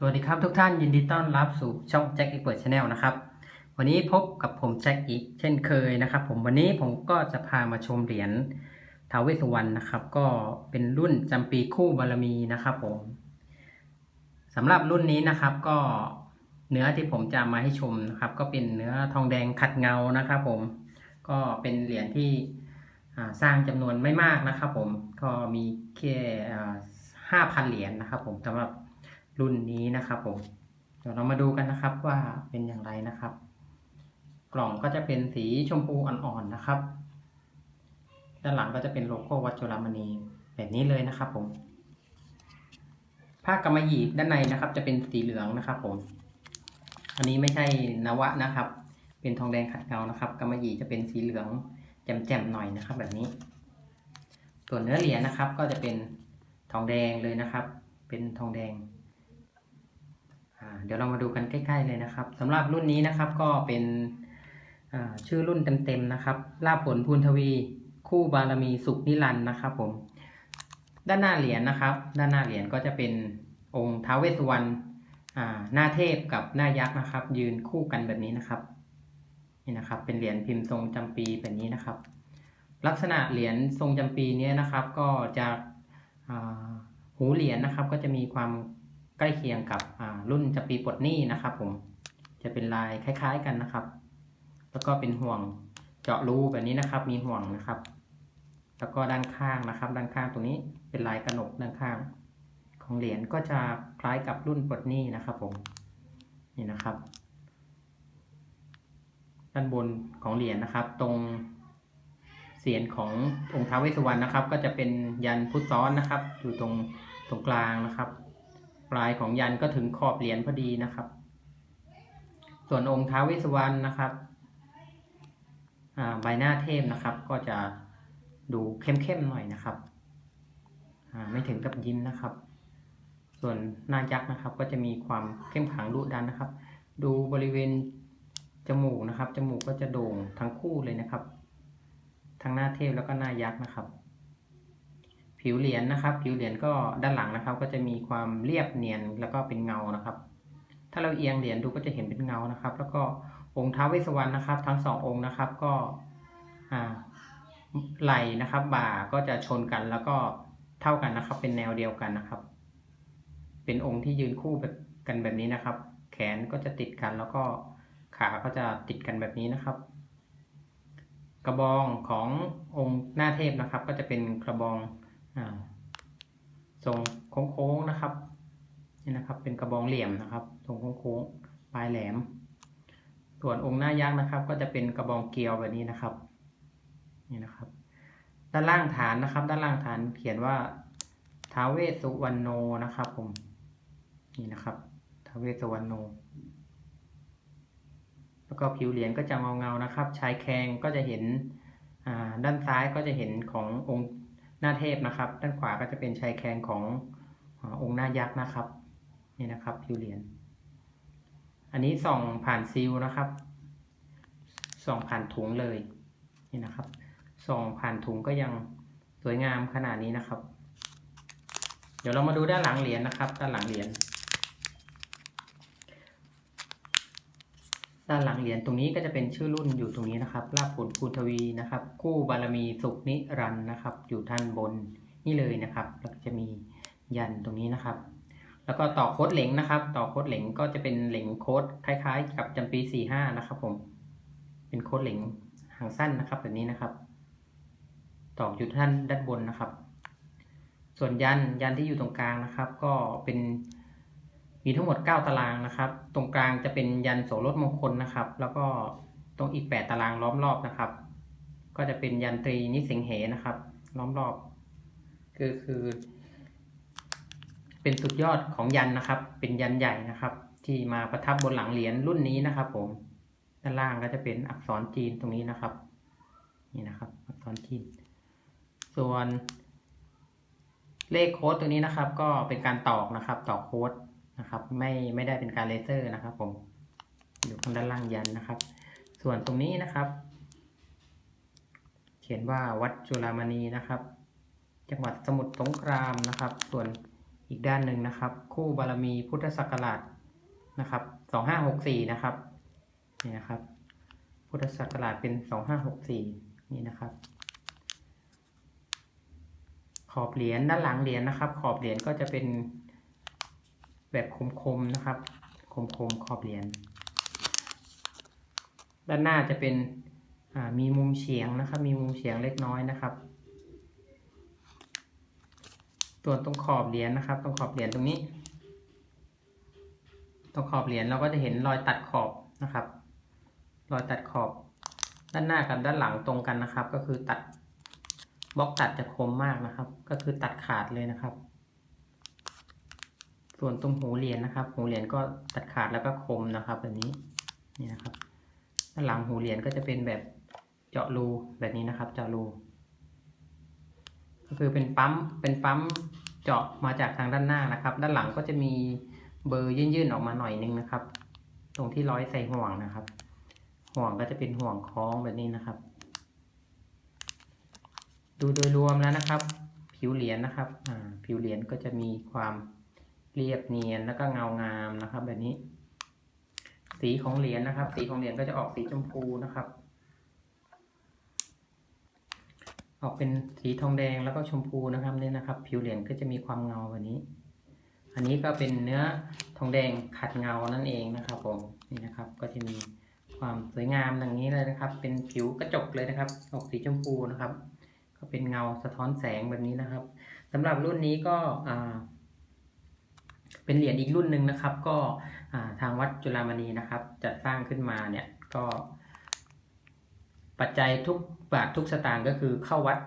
สวัสดีครับทุกท่านยินดีต้อนรับสู่ช่องแจ็คอีเปิดชาแนลนะครับ วันนี้พบกับผมแจ็คอีกเช่นเคยนะครับ ผมวันนี้ผมก็จะพามาชมเหรียญทาวเวสสุวรรณนะครับ ก็เป็นรุ่นจำปีคู่บารมีนะครับ ผมสำหรับรุ่นนี้นะครับ ก็เนื้อที่ผมจะมาให้ชมนะครับ ก็เป็นเนื้อทองแดงขัดเงานะครับ ผมก็เป็นเหรียญที่สร้างจำนวนไม่มากนะครับ ผมก็มีแค่ห้าพันเหรียญนะครับ ผมสำหรับ รุ่นนี้นะครับผมเดี๋ยวเรามาดูกันนะครับว่าเป็นอย่างไรนะครับ กล่องก็จะเป็นสีชมพูอ่อนๆนะครับ ด้านหลังก็จะเป็นโลโก้วัดจุฬามณีแบบนี้เลยนะครับผมผ้ากำมะหยี่ด้านในนะครับ จะเป็นสีเหลืองนะครับ ผม อันนี้ไม่ใช่นวะนะครับ เป็นทองแดงขัดเงานะครับกำมะหยี่จะเป็นสีเหลืองแจ่มๆหน่อยนะครับ แบบนี้ส่วนเนื้อเหรียญนะครับ ก็จะเป็นทองแดงเลยนะครับ เป็นทองแดง เดี๋ยวเรามาดูกันใกล้ๆเลยนะครับสำหรับรุ่นนี้นะครับก็เป็นชื่อรุ่นเต็มๆนะครับลาภผลพูนทวี คู่บารมีสุขนิรันดร์นะครับผมด้านหน้าเหรียญนะครับ ด้านหน้าเหรียญก็จะเป็นองค์ท้าวเวสสุวรรณหน้าเทพกับหน้ายักษ์นะครับ ยืนคู่กันแบบนี้นะครับนี่นะครับ เป็นเหรียญพิมพ์ทรงจำปีแบบนี้นะครับ ลักษณะเหรียญทรงจำปีนี้นะครับ ก็จะหูเหรียญนะครับ ก็จะมีความ ใกล้เคียงกับรุ่นจำปีปลดหนี้นะครับ ผมจะเป็นลายคล้าย ๆกันนะครับ แล้วก็เป็นห่วงเจาะรูแบบนี้นะครับ มีห่วงนะครับ แล้วก็ด้านข้างนะครับ ด้านข้างตรงนี้เป็นลายกระหนกด้านข้าง ของเหรียญก็จะคล้ายกับรุ่นปลดหนี้นะครับ ผมนี่นะครับ ด้านบนของเหรียญนะครับ ตรงเสียนขององค์ท้าวเวสสุวรรณนะครับ ก็จะเป็นยันพุทธซ้อนนะครับ อยู่ตรงตรงกลางนะครับ ปลายของยันก็ถึงขอบเหรียญพอดีนะครับ ส่วนองค์ท้าวเวสสุวรรณนะครับใบหน้าเทพนะครับ ก็จะดูเข้มๆหน่อยนะครับไม่ถึงกับยิ้มนะครับ ส่วนหน้ายักษ์นะครับ ก็จะมีความเข้มขังดุดันนะครับ ดูบริเวณจมูกนะครับ จมูกก็จะโด่งทั้งคู่เลยนะครับ ทั้งหน้าเทพแล้วก็หน้ายักษ์นะครับ ผิวเหรียญนะครับ ผิวเหรียญก็ด้านหลังนะครับ ก็จะมีความเรียบเนียนแล้วก็เป็นเงานะครับ ถ้าเราเอียงเหรียญดูก็จะเห็นเป็นเงานะครับ แล้วก็องค์ท้าวเวสวรรณนะครับ ทั้งสององค์นะครับก็ไหล่นะครับ บ่าก็จะชนกันแล้วก็เท่ากันนะครับ เป็นแนวเดียวกันนะครับ เป็นองค์ที่ยืนคู่แบบกันแบบนี้นะครับ แขนก็จะติดกันแล้วก็ขาก็จะติดกันแบบนี้นะครับ กระบองขององค์หน้าเทพนะครับ ก็จะเป็นกระบอง ทรงโค้งๆนะครับ นี่นะครับ เป็นกระบองเหลี่ยมนะครับทรงโค้งๆปลายแหลม ส่วนองค์หน้ายักษ์นะครับ ก็จะเป็นกระบองเกลียวแบบนี้นะครับ นี่นะครับ ด้านล่างฐานนะครับ ด้านล่างฐานเขียนว่าท้าเวสุวรรณโนนะครับ ผม นี่นะครับท้าเวสุวรรณโนแล้วก็ผิวเหรียญก็จะเงาเงาๆนะครับ ชายแครงก็จะเห็นด้านซ้ายก็จะเห็นขององค์ หน้าเทพนะครับ ด้านขวาก็จะเป็นชายแคงขององค์หน้ายักษ์นะครับนี่นะครับผิวเหรียญอันนี้ส่องผ่านซีลนะครับส่องผ่านถุงเลยนี่นะครับส่องผ่านถุงก็ยังสวยงามขนาดนี้นะครับ เดี๋ยวเรามาดูด้านหลังเหรียญนะครับ ด้านหลังเหรียญ ด้านหลังเหรียญตรงนี้ก็จะเป็นชื่อรุ่นอยู่ตรงนี้นะครับลาภผลภูทวีนะครับ คู่บารมีสุขนิรันนะครับ อยู่ท่านบนนี่เลยนะครับ แล้วก็จะมียันตรงนี้นะครับ แล้วก็ต่อโค้ดเหล็งนะครับ ต่อโค้ดเหล็งก็จะเป็นเหล็งโค้ดคล้ายๆ กับจำปีสี่ห้านะครับ ผม เป็นโค้ดเหล็งหางสั้นนะครับ แบบนี้นะครับ ต่ออยู่ท่านด้านบนนะครับ ส่วนยันยันที่อยู่ตรงกลางนะครับ ก็เป็น มีทั้งหมด 9 ตารางนะครับ ตรงกลางจะเป็นยันโสรถมงคลนะครับ แล้วก็ตรงอีก 8 ตารางล้อมรอบนะครับ ก็จะเป็นยันตรีนิสิงเหนะครับ ล้อมรอบ คือคือ เป็นสุดยอดของยันนะครับ เป็นยันใหญ่นะครับ ที่มาประทับบนหลังเหรียญรุ่นนี้นะครับ ผมด้านล่างก็จะเป็นอักษรจีนตรงนี้นะครับ นี่นะครับอักษรจีน ส่วนเลขโค้ดตัวนี้นะครับ ก็เป็นการตอกนะครับ ตอกโค้ด นะครับ ไม่ไม่ได้เป็นการเลเซอร์นะครับ ผมอยู่ข้างด้านล่างยันนะครับ ส่วนตรงนี้นะครับ เขียนว่าวัดจุฬามณีนะครับ จังหวัดสมุทรสงครามนะครับ ส่วนอีกด้านหนึ่งนะครับ คู่บารมีพุทธศักราชนะครับสองห้าหกสี่นะครับนี่นะครับ พุทธศักราชเป็นสองห้าหกสี่นี่นะครับ ขอบเหรียญด้านหลังเหรียญนะครับ ขอบเหรียญก็จะเป็น แบบคมๆนะครับ คมๆขอบเหรียญด้านหน้าจะเป็นมีมุมเฉียงนะครับ มีมุมเฉียงเล็กน้อยนะครับส่วนตรงขอบเหรียญนะครับ ตรงขอบเหรียญตรงนี้ ตรงขอบเหรียญเราก็จะเห็นรอยตัดขอบนะครับ รอยตัดขอบ ด้านหน้ากับด้านหลังตรงกันนะครับ ก็คือตัดบล็อกตัดจะคมมากนะครับ ก็คือตัดขาดเลยนะครับ ส่วนตรงหูเหรียญนะครับ หูเหรียญก็ตัดขาดแล้วก็คมนะครับแบบนี้นี่นะครับด้านหลังหูเหรียญก็จะเป็นแบบเจาะรูแบบนี้นะครับ เจาะรูก็คือเป็นปั๊มเป็นปั๊มเจาะมาจากทางด้านหน้านะครับ ด้านหลังก็จะมีเบอร์ยื่นๆออกมาหน่อยนึงนะครับ ตรงที่ร้อยใส่ห่วงนะครับ ห่วงก็จะเป็นห่วงคล้องแบบนี้นะครับ ดูโดยรวมแล้วนะครับ ผิวเหรียญนะครับผิวเหรียญก็จะมีความ เรียบเนียนแล้วก็เงางามนะครับ แบบนี้ สีของเหรียญนะครับ สีของเหรียญก็จะออกสีชมพูนะครับ ออกเป็นสีทองแดงแล้วก็ชมพูนะครับเนี่ยนะครับ ผิวเหรียญก็จะมีความเงาแบบนี้ อันนี้ก็เป็นเนื้อทองแดงขัดเงานั่นเองนะครับผมนี่นะครับ ก็จะมีความสวยงามอย่างนี้เลยนะครับ เป็นผิวกระจกเลยนะครับ ออกสีชมพูนะครับ ก็เป็นเงาสะท้อนแสงแบบนี้นะครับสำหรับรุ่นนี้ก็อ่า เป็นเหรียญอีกรุ่นหนึ่งนะครับ ก็ทางวัดจุฬามณีนะครับ จัดสร้างขึ้นมาเนี่ยก็ปัจจัยทุกบาททุกสตางค์ก็คือเข้าวัด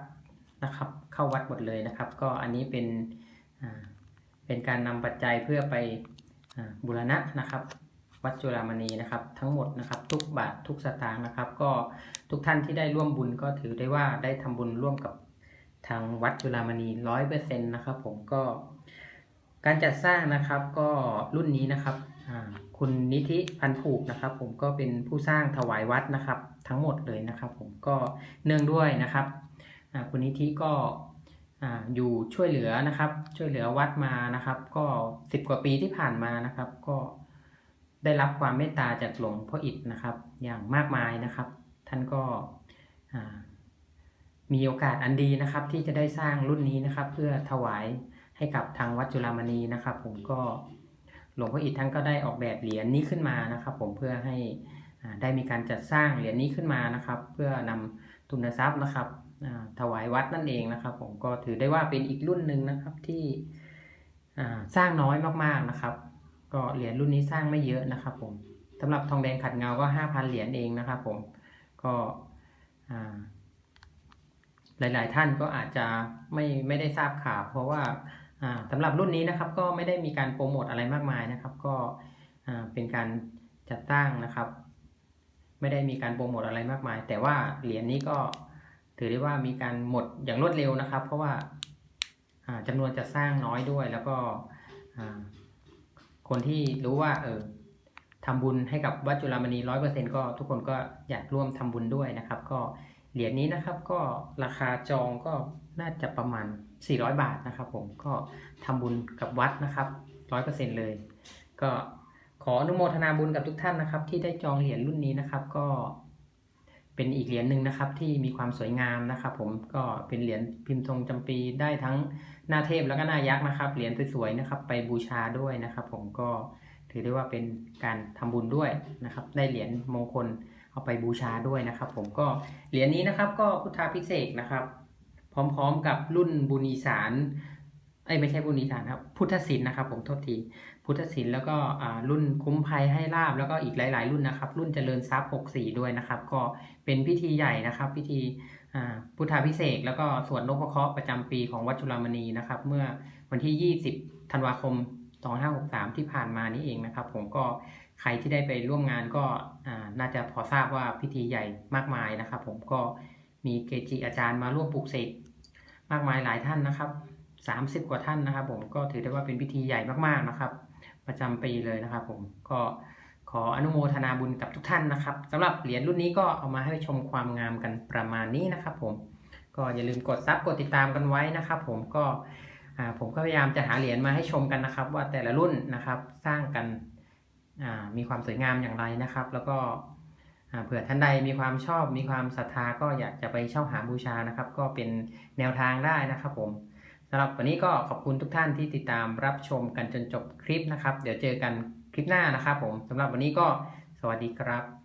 นะครับ เข้าวัดหมดเลยนะครับ ก็อันนี้เป็นเป็นการนำปัจจัยเพื่อไปอบูรณะนะครับ วัดจุฬามณีนะครับ ทั้งหมดนะครับ ทุกบาททุกสตางค์นะครับ ก็ทุกท่านที่ได้ร่วมบุญก็ถือได้ว่าได้ทำบุญร่วมกับทางวัดจุฬามณีร้อยเปอร์เซ็นต์นะครับ ผมก็ การจัดสร้างนะครับก็รุ่นนี้นะครับคุณนิธิพันผูกนะครับ ผมก็เป็นผู้สร้างถวายวัดนะครับ ทั้งหมดเลยนะครับ ผมก็เนื่องด้วยนะครับคุณนิธิก็อ่าอยู่ช่วยเหลือนะครับ ช่วยเหลือวัดมานะครับ ก็สิบกว่าปีที่ผ่านมานะครับ ก็ได้รับความเมตตาจากหลวงพ่ออิฐนะครับ อย่างมากมายนะครับ ท่านก็มีโอกาสอันดีนะครับ ที่จะได้สร้างรุ่นนี้นะครับ เพื่อถวาย ให้กับทางวัดจุฬามณีนะครับ ผมก็หลวงพ่ออิฐท่านก็ได้ออกแบบเหรียญนี้ขึ้นมานะครับ ผมเพื่อให้ได้มีการจัดสร้างเหรียญนี้ขึ้นมานะครับ เพื่อนำทุนทรัพย์นะครับถวายวัดนั่นเองนะครับ ผมก็ถือได้ว่าเป็นอีกรุ่นหนึ่งนะครับที่สร้างน้อยมากๆนะครับ ก็เหรียญรุ่นนี้สร้างไม่เยอะนะครับ ผมสำหรับทองแดงขัดเงาก็ห้าพันเหรียญเองนะครับ ผมก็อ่าหลาย ๆ ท่านก็อาจจะไม่ไม่ได้ทราบข่าวเพราะว่า สำหรับรุ่นนี้นะครับก็ไม่ได้มีการโปรโมทอะไรมากมายนะครับ ก็เป็นการจัดตั้งนะครับ ไม่ได้มีการโปรโมทอะไรมากมาย แต่ว่าเหรียญนี้ก็ถือได้ว่ามีการหมดอย่างรวดเร็วนะครับ เพราะว่าจำนวนจะสร้างน้อยด้วย แล้วก็คนที่รู้ว่าเออทำบุญให้กับวัดจุฬามณีร้อยเปอร์เซ็นก็ทุกคนก็อยากร่วมทำบุญด้วยนะครับ ก็เหรียญนี้นะครับก็ราคาจองก็ น่าจะประมาณ 400 บาทนะครับ ผมก็ทำบุญกับวัดนะครับร้อยเปอร์เซ็นเลย ก็ขออนุโมทนาบุญกับทุกท่านนะครับ ที่ได้จองเหรียญรุ่นนี้นะครับ ก็เป็นอีกเหรียญหนึ่งนะครับ ที่มีความสวยงามนะครับ ผมก็เป็นเหรียญพิมพ์ทรงจำปีได้ทั้งหน้าเทพแล้วก็หน้ายักษ์นะครับ เหรียญสวยๆนะครับ ไปบูชาด้วยนะครับ ผมก็ถือได้ว่าเป็นการทำบุญด้วยนะครับ ได้เหรียญมงคลเอาไปบูชาด้วยนะครับ ผมก็เหรียญนี้นะครับ ก็พุทธาพิเศษนะครับ พร้อมๆกับรุ่นบุญอีสานเอ้ยไม่ใช่บุญอีสานครับ พุทธศิลป์นะครับ ผมโทษทีพุทธศิลป์แล้วก็รุ่นคุ้มภัยให้ลาบแล้วก็อีกหลาย ๆ รุ่นนะครับ รุ่นเจริญทรัพย์64 ด้วยนะครับ ก็เป็นพิธีใหญ่นะครับ พิธีพุทธาพิเศษแล้วก็สวดนพเคราะห์ประจำปีของวัดจุฬามณีนะครับ เมื่อวันที่ 20 ธันวาคม 2563 ที่ผ่านมานี้เองนะครับ ผมก็ใครที่ได้ไปร่วมงานก็น่าจะพอทราบว่าพิธีใหญ่มากมายนะครับ ผมก็มีเกจิอาจารย์มาร่วมปลูกเสก มากมายหลายท่านนะครับ 30 กว่าท่านนะครับ ผมก็ถือได้ว่าเป็นพิธีใหญ่มากๆนะครับ ประจำปีเลยนะครับ ผมก็ขออนุโมทนาบุญกับทุกท่านนะครับสำหรับเหรียญรุ่นนี้ก็เอามาให้ชมความงามกันประมาณนี้นะครับ ผมก็อย่าลืมกดซับกดติดตามกันไว้นะครับ ผมก็ผมก็พยายามจะหาเหรียญมาให้ชมกันนะครับ ว่าแต่ละรุ่นนะครับสร้างกันมีความสวยงามอย่างไรนะครับ แล้วก็ เผื่อท่านใดมีความชอบมีความศรัทธาก็อยากจะไปเช่าหาบูชานะครับ ก็เป็นแนวทางได้นะครับผมสำหรับวันนี้ก็ขอบคุณทุกท่านที่ติดตามรับชมกันจนจบคลิปนะครับ เดี๋ยวเจอกันคลิปหน้านะครับผมสำหรับวันนี้ก็สวัสดีครับ